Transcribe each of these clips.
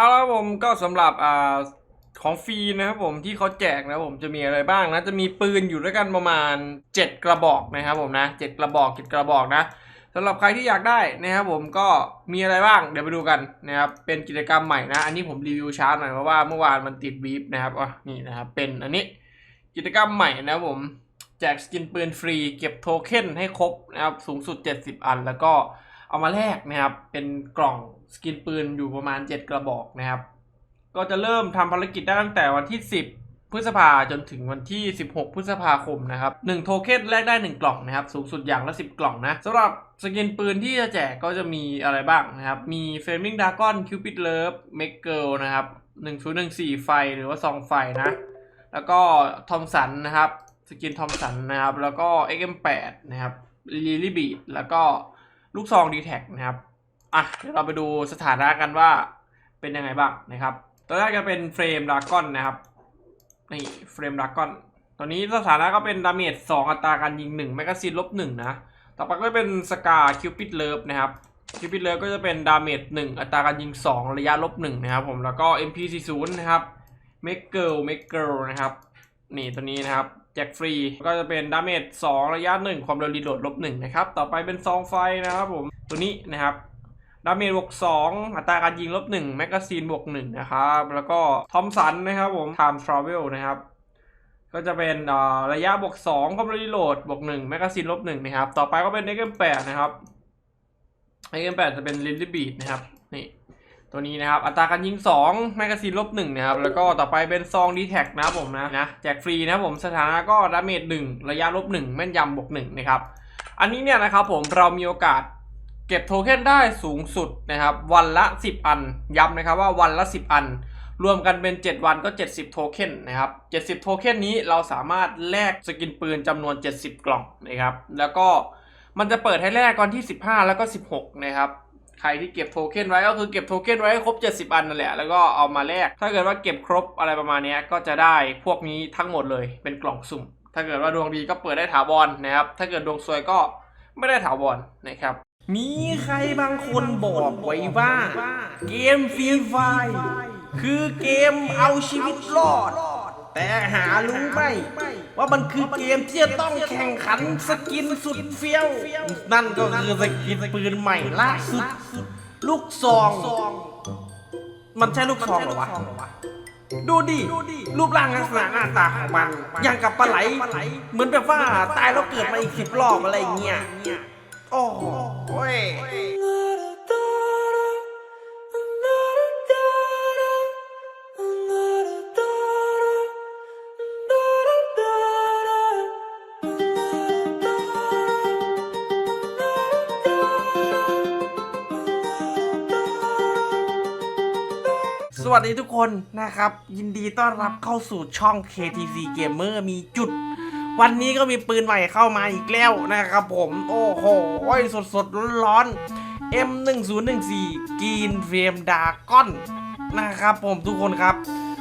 เอาละผมก็สำหรับอ่าของฟรีนะครับผมที่เขาแจกนะผมจะมีอะไรบ้างนะจะมีปืนอยู่ด้วยกันประมาณ 7 กระบอกนะครับผมนะ7กระบอก7กระบอกนะสำหรับใครที่อยากได้นะครับผมก็มีอะไรบ้างเดี๋ยวไปดูกันนะครับเป็นกิจกรรมใหม่นะอันนี้ผมรีวิวช้าหน่อยเพราะว่าเมื่อวานมันติดวีฟนะครับอะนี่นะครับเป็นอันนี้กิจกรรมใหม่นะผมแจกสกินปืนฟรี เก็บโทเค็นให้ครบนะครับสูงสุด 70 อันแล้วก็ เอามาแลกนะครับ เป็นกล่องสกินปืนอยู่ประมาณ 7 กระบอกนะครับ ก็จะเริ่มทำภารกิจได้ตั้งแต่วันที่ 10 พฤษภาจนถึงวันที่ 16 พฤษภาคมนะครับ1โทเค็นแลกได้ 1 กล่องนะครับ สูงสุดอย่างละ 10 กล่องนะสำหรับสกินปืนที่จะแจกก็จะมีอะไรบ้างนะครับ มี Flaming Dragon Cupid Love Make Girl นะครับ1014 ไฟหรือว่าซองไฟนะ แล้วก็ทอมสันนะครับสกินทอมสันนะครับ แล้วก็ XM8 นะครับ Lily Beat แล้วก็ ลูกซอง d t แทนะครับอะเดี๋ยวเราไปดูสถานะกันว่าเป็นยังไงบ้างนะครับตัวแรกจะเป็นเฟรมดากอนนะครับนี่เฟรมดากอนตัวนี้สถานะก็เป็นดาเมจ2อัตราการยิง1แมกกาซีนลบ1นะต่อไปก็เป็นสกาคิวปิดเลิฟนะครับคิวปิดเลิฟก็จะเป็นดาเมจ1อัตราการยิง 2 ระยะลบ1นะครับผมแล้วก็ MP40 นะครับเมกเกิลเมกเกิลนะครับนี่ตัวนี้นะครับ แจกฟรี ก็จะเป็นดาเมจ2ระยะ 1 ความเร็วรีโหลดลบ1นะครับ ต่อไปเป็นซองไฟนะครับผม ตัวนี้นะครับดาเมจบวก2อัตราการยิงลบ1แมกกาซีนบวก1นะครับ แล้วก็ทอมสันนะครับผม time travel นะครับ ก็จะเป็นระยะบวก2ความเร็วรีโหลดบวก1แมกกาซีนลบ1นะครับ ต่อไปก็เป็น XM8 นะครับ XM8 จะเป็น Lily Beat นะครับ นี่ ตัวนี้นะครับ อัตราการยิง2แมกกาซีนลบ1นะครับ แล้วก็ต่อไปเป็นซองดีแท็กนะครับผมนะนะแจกฟรีนะครับผมสถานะก็ดาเมจ1ระยะลบ1แม่นยำบวก1นะครับ อันนี้เนี่ยนะครับผมเรามีโอกาสเก็บโทเค็นได้สูงสุดนะครับ วันละ 10 อัน ย้ำนะครับว่าวันละ 10 อัน รวมกันเป็น 7 วันก็ 70 โทเค็นนะครับ 70 โทเค็นนี้เราสามารถแลกสกินปืนจำนวน 70 กล่องนะครับ แล้วก็มันจะเปิดให้แลกวันที่ 15 แล้วก็ 16 นะครับ ใครที่เก็บโทเค็นไว้ก็คือเก็บโทเค็นไว้ให้ครบ 70 อันนั่นแหละ แล้วก็เอามาแลก ถ้าเกิดว่าเก็บครบอะไรประมาณนี้ก็จะได้พวกนี้ทั้งหมดเลยเป็นกล่องสุ่ม ถ้าเกิดว่าดวงดีก็เปิดได้ถาวรนะครับ ถ้าเกิดดวงซวยก็ไม่ได้ถาวรนะครับ มีใครบางคนบอกไว้ว่า เกมฟรีไฟคือเกมเอาชีวิตรอด แต่หารู้ไหม ว่ามันคือเกมที่จะต้องแข่งขันสกินสุดเฟี้ยว นั่นก็คือสกินปืนใหม่ล่าสุด ลูกซอง มันใช่ลูกซองเหรอวะ ดูดิ รูปร่างลักษณะหน้าตาของมัน อย่างกับปลาไหล เหมือนแบบว่าตายแล้วเกิดมาอีกสิบรอบอะไรเงี้ยโอ้โห สวัสดีทุกคนนะครับ ยินดีต้อนรับเข้าสู่ช่อง KTC Gamer มีจุด วันนี้ก็มีปืนใหม่เข้ามาอีกแล้วนะครับผมโอ้โหสดสดๆร้อนๆ M1014 กีนเฟรมดากอนนะครับผมทุกคนครับ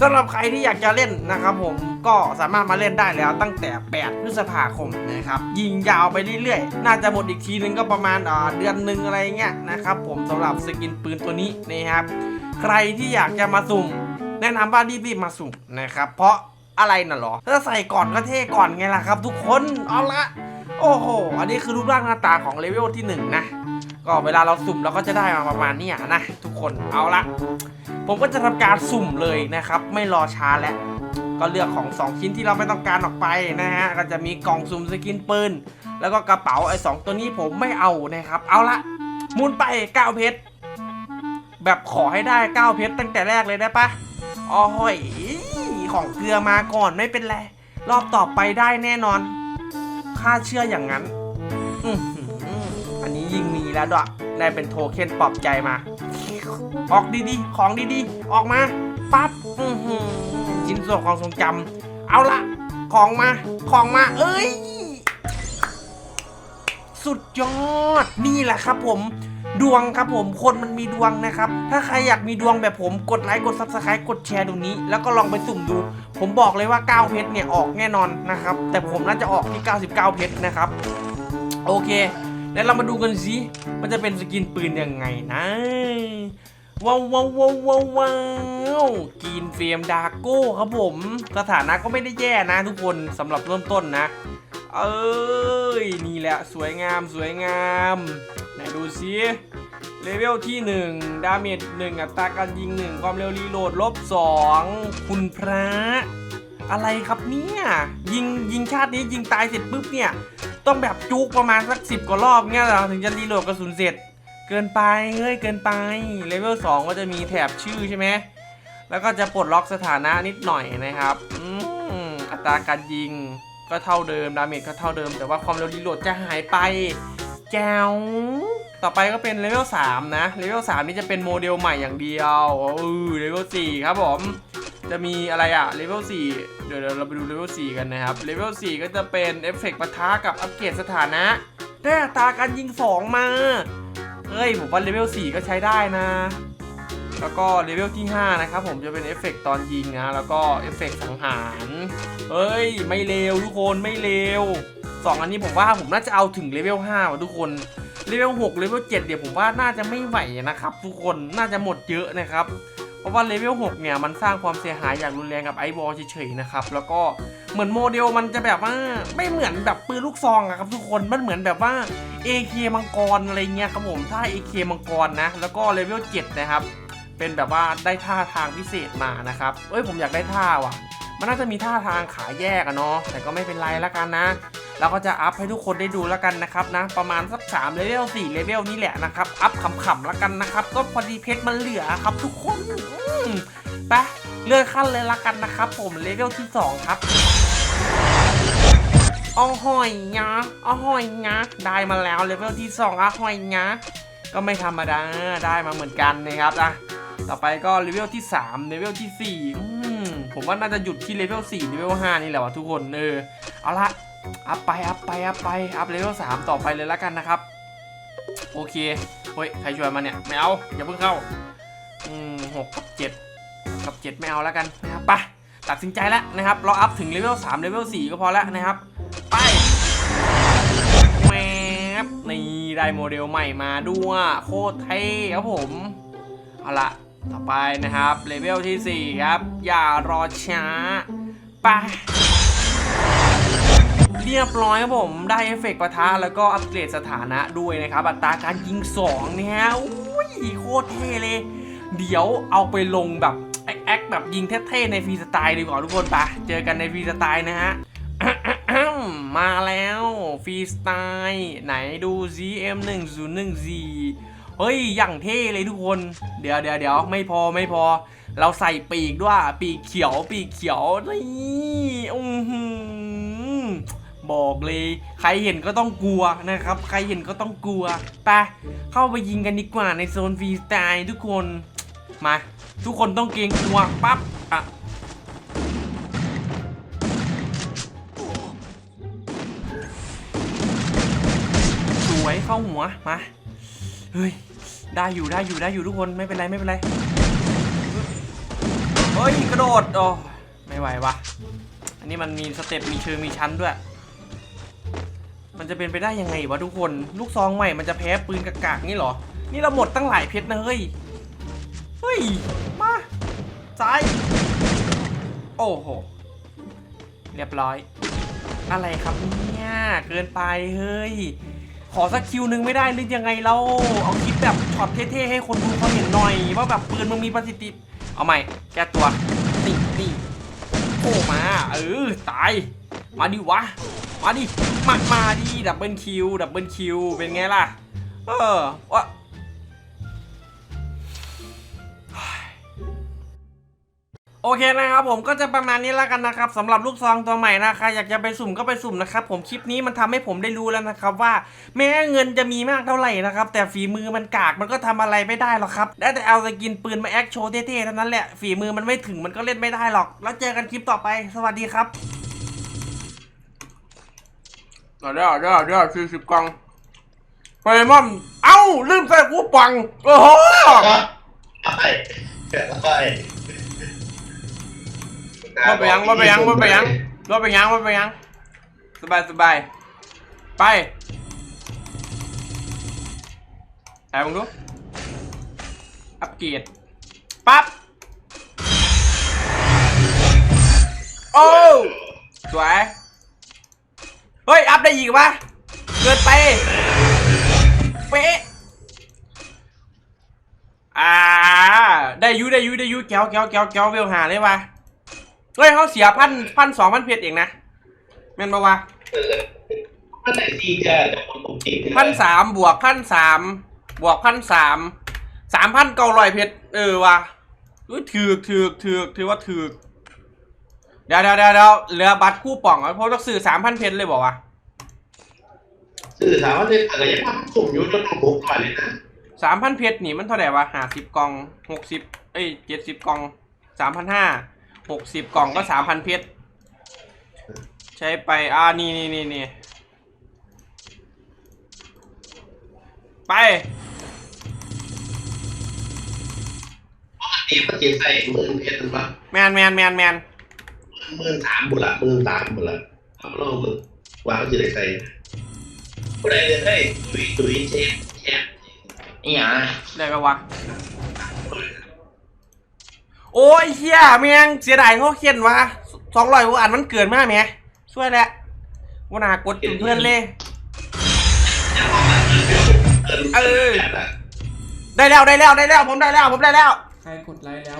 สำหรับใครที่อยากจะเล่นนะครับผมก็สามารถมาเล่นได้แล้วตั้งแต่ 8 พฤษภาคมนะครับยิงยาวไปเรื่อยๆ น่าจะหมดอีกทีนึงก็ประมาณเดือนหนึ่งอะไรเงี้ยนะครับผมสำหรับสกินปืนตัวนี้นะครับ ใครที่อยากจะมาสุ่ม แนะนำว่ารีบๆมาสุ่มนะครับ เพราะอะไรน่ะหรอ ถ้าใส่ก่อนก็เท่ก่อนไงล่ะครับ ทุกคนเอาละโอ้โห อันนี้คือรูปร่างหน้าตาของเลเวลที่หนึ่งนะ ก็เวลาเราสุ่มเราก็จะได้มาประมาณนี้นะ ทุกคน เอาละ ผมก็จะทำการสุ่มเลยนะครับ ไม่รอช้าแล้ว ก็เลือกของ 2 ชิ้นที่เราไม่ต้องการออกไปนะฮะ ก็จะมีกล่องสุ่มสกินปืน แล้วก็กระเป๋าไอ้สองตัวนี้ผมไม่เอานะครับ เอาละ มุนไป9เพชร แบบขอให้ได้ 9 เพชรตั้งแต่แรกเลยได้ปะอ๋อหอยของเกลือมาก่อนไม่เป็นไร รอบต่อไปได้แน่นอนข้าเชื่ออย่างนั้นอืมอืมอันนี้ยิ่งมีแล้วด้วยได้เป็นโทเค็นปลอบใจมา ออกดีๆ ของดีๆ ออกมาปั๊บอื้อหือชิ้นส่วนของทรงจำเอาละของมา ของมา เอ้ย สุดยอด นี่แหละครับผม ดวงครับผมคนมันมีดวงนะครับ ถ้าใครอยากมีดวงแบบผมกดไลค์กดซับสไครต์กดแชร์ตรงนี้ แล้วก็ลองไปสุ่มดู ผมบอกเลยว่า9เพชรเนี่ยออกแน่นอนนะครับ แต่ผมน่าจะออกที่ 99 เพชรนะครับ โอเคแล้วเรามาดูกันสิมันจะเป็นสกินปืนยังไงนะว้าวว้าวว้าวว้าวกินเฟรมดาโก้ครับผม สถานะก็ไม่ได้แย่นะทุกคนสำหรับเริ่มต้นนะ เอ้ย นี่แหละ สวยงามสวยงาม ดูซิเลเวลที่ 1 ดาเมจ1อัตราการยิง 1 ความเร็วรีโหลดลบ 2 คุณพระ อะไรครับเนี่ย ยิงยิงชาตินี้ยิงตายเสร็จปุ๊บเนี่ย ต้องแบบจุกประมาณสักสิบกว่ารอบเงี้ยเหรอถึงจะรีโหลดกระสุนเสร็จ เกินไปเฮ้ยเกินไปเลเวล2ก็จะมีแถบชื่อใช่ไหมแล้วก็จะปลดล็อกสถานะนิดหน่อยนะครับอัตราการยิงก็เท่าเดิมดาเมจก็เท่าเดิม แต่ว่าความเร็วรีโหลดจะหายไปแจ๋ว ต่อไปก็เป็นเลเวล3นะเลเวล3นี่จะเป็นโมเดลใหม่อย่างเดียวเออเลเวล4ครับผมจะมีอะไรอะเลเวล4เดี๋ยวเดี๋ยวเราไปดูเลเวล4กันนะครับเลเวล4ก็จะเป็นเอฟเฟกต์ปะทะกับอัปเกรดสถานะได้อัตราการยิง 2 มาเฮ้ยผมว่าเลเวล4ก็ใช้ได้นะ แล้วก็เลเวลที่ 5 นะครับผมจะเป็นเอฟเฟกต์ตอนยิงนะ แล้วก็เอฟเฟกต์สังหารเฮ้ย ไม่เลวทุกคนไม่เลวสองอันนี้ผมว่าผมน่าจะเอาถึงเลเวล5ว่ะทุกคน เลเวล6เลเวล7เดี๋ยวผมว่าน่าจะไม่ไหวนะครับ ทุกคนน่าจะหมดเยอะนะครับ เพราะว่าเลเวล6เนี่ยมันสร้างความเสียหายอย่างรุนแรงกับไอวอลเฉยๆนะครับ แล้วก็เหมือนโมเดลมันจะแบบว่าไม่เหมือนแบบปืนลูกซองอะครับทุกคนมันเหมือนแบบว่า AK มังกรอะไรเงี้ยครับผมถ้า AK มังกรนะ แล้วก็เลเวล7นะครับเป็นแบบว่าได้ท่าทางพิเศษมานะครับเอ้ยผมอยากได้ท่าว่ะ มันน่าจะมีท่าทางขาแยกอะเนาะแต่ก็ไม่เป็นไรล้วกันนะ เราก็จะอัพให้ทุกคนได้ดูแล้วกันนะครับนะ ประมาณสัก3เลเวล4เลเวลนี่แหละนะครับ อัพขำๆแล้วกันนะครับ ก็พอดีเพชรมันเหลือครับ ทุกคนไปเลื่อนขั้นเลยละกันนะครับ ผมเลเวลที่ 2 ครับอ้อหอยงะอ้อหอยงะได้มาแล้วเลเวลที่2อ้อหอยงะก็ไม่ธรรมดาได้มาเหมือนกันนะครับอะต่อไปก็เลเวลที่3เลเวลที่4ผมว่าน่าจะหยุดที่เลเวล4เลเวล5นี่แหละวะทุกคนเออเอาละ อัพไปอัพไปอัพไปอัพเลเวลสามต่อไปเลยแล้วกันนะครับ โอเคเฮ้ยใครชวนมาเนี่ยไม่เอาอย่าเพิ่งเข้าอืมหกกับเจ็ดกับเจ็ดไม่เอาแล้วกันนะครับไปตัดสินใจแล้วนะครับ เราอัพถึงเลเวลสามเลเวลสี่ก็พอแล้วนะครับ ไปแมปนี่ได้โมเดลใหม่มาด้วยโคตรเท่ครับผมเอาละต่อไปนะครับเลเวลที่ 4 ครับ อย่ารอช้าไป เรียบร้อยครับผมได้เอฟเฟกต์ปะทะแล้วก็อัปเกรดสถานะด้วยนะครับ อัตราการยิง2เนี่ยอุ้ยโคตรเท่เลย เดี๋ยวเอาไปลงแบบแอคแบบยิงเท่ๆในฟรีสไตล์ดีกว่าทุกคนปะเจอกันในฟรีสไตล์นะฮะมาแล้วฟรีสไตล์ไหนดู ZM1014 เฮ้ย อย่างเท่เลยทุกคน เดี๋ยวเดี๋ยวเดี๋ยวไม่พอไม่พอ เราใส่ปีกด้วย ปีกเขียว ปีกเขียว นี่อือหือ บอกเลย ใครเห็นก็ต้องกลัวนะครับ ใครเห็นก็ต้องกลัวไปเข้าไปยิงกันดีกว่าในโซนฟรีสไตล์ทุกคนมา ทุกคนต้องเกรงกลัวปั๊บอะสวยเข้าหัวมาเฮ้ยได้อยู่ได้อยู่ได้อยู่ทุกคนไม่เป็นไรไม่เป็นไรเฮ้ยกระโดดโอ้ไม่ไหววะอันนี้มันมีสเต็ปมีเชิงมีชั้นด้วย มันจะเป็นไปได้ยังไงวะทุกคน ลูกซองใหม่มันจะแพ้ปืนกากากๆนี่หรอ นี่เราหมดตั้งหลายเพชรนะเฮ้ย เฮ้ย มาซ้าย โอ้โห เรียบร้อย อะไรครับเนี่ยเกินไปเฮ้ย ขอสักคิวหนึ่งไม่ได้หรือยังไงเรา เอาคลิปแบบช็อตเท่ๆให้คนดูเขาเห็นหน่อย ว่าแบบปืนมึงมีประสิทธิเอาใหม่ แก้ตัวนี่นี่โผล่มา เออ ตาย มาดิวะ มาดิมามาดิดับเบิลคิวดับเบิลคิวเป็นไงล่ะ เออวะโอเคนะครับผมก็จะประมาณนี้แล้วกันนะครับสำหรับลูกซองตัวใหม่นะครอยากจะไปสุ่มก็ไปสุ่มนะครับผมคลิปนี้มันทำให้ผมได้รู้แล้วนะครับว่าแม้เงินจะมีมากเท่าไหร่นะครับแต่ฝีมือมันกากมันก็ทำอะไรไม่ได้หรอกครับได้แต่เอาสกินปืนมาแอคโชว์เท่ๆเท่านั้นแหละฝีมือมันไม่ถึงมันก็เล่นไม่ได้หรอก แล้วเจอกันคลิปต่อไปสวัสดีครับ เดี๋ยวเดี๋ยวเดี๋ยวสี่สิบกล่องไปมอนเอ้า ลืมใส่หูปัง โอ้โหใช่ใช่ว่าไปยังว่าไปยังว่าไปยังว่าไปยังว่าไปยัง สบายสบาย ไปไปมึงดู อัปเกรดปั๊บ โอ้ สวย ฮ้ย อัพได้อีกปะเกินไปเป๊ะอ่า ได้อยูได้อยูได้อยูแก้วแก้วแก้วแก้วเวลหาเลยวะเฮ้ยเขาเสียพันพันสองพันเพชรเองนะแม่นปะวะเออมันไหนดีจ้ะแต่คนปกติพันสามบวกพันสามบวกพันสามสามพันเก้าร้อยเพชรเออวะอุ้ยถือกถือกถือกถือว่าถือก เดี๋ยวเดี๋ยวเดี๋ยวเดี๋ยวเหลือบัตรคู่ป่องอะเพราะต้องซื้อสามพันเพชรเลยบอกว่าสื่อถามว่าเนี่ยอะไรยังสุ่มอยู่จนถูกบุกมาเลยนะสามพันเพชรนี่มันเท่าไหร่วะห้าสิบกล่องหกสิบเอ้ยเจ็ดสิบกล่องสามพันห้าหกสิบกล่องก็สามพันเพชรใช้ไปอ่านี่นี่นี่นี่ไป ตีมันเจ็บใส่หมื่นเพชรมันปะแมนแมนแมนแมน หมื่นสามบุละหมื่นสามบุละเอาลองมึงวางจะได้ใส่ผู้ใดเลยให้ตุยตุยเชฟแชฟนี่อะได้ปะวะโอ้ยเฮียแมงเสียดายเขาเขียนว่าสองร้อยกว่าอันมันเกินมากแม่ช่วยแหละว่านากดจุดเพื่อนเลยเออได้แล้วได้แล้วได้แล้วผมได้แล้วผมได้แล้วใครกดไลค์แล้ว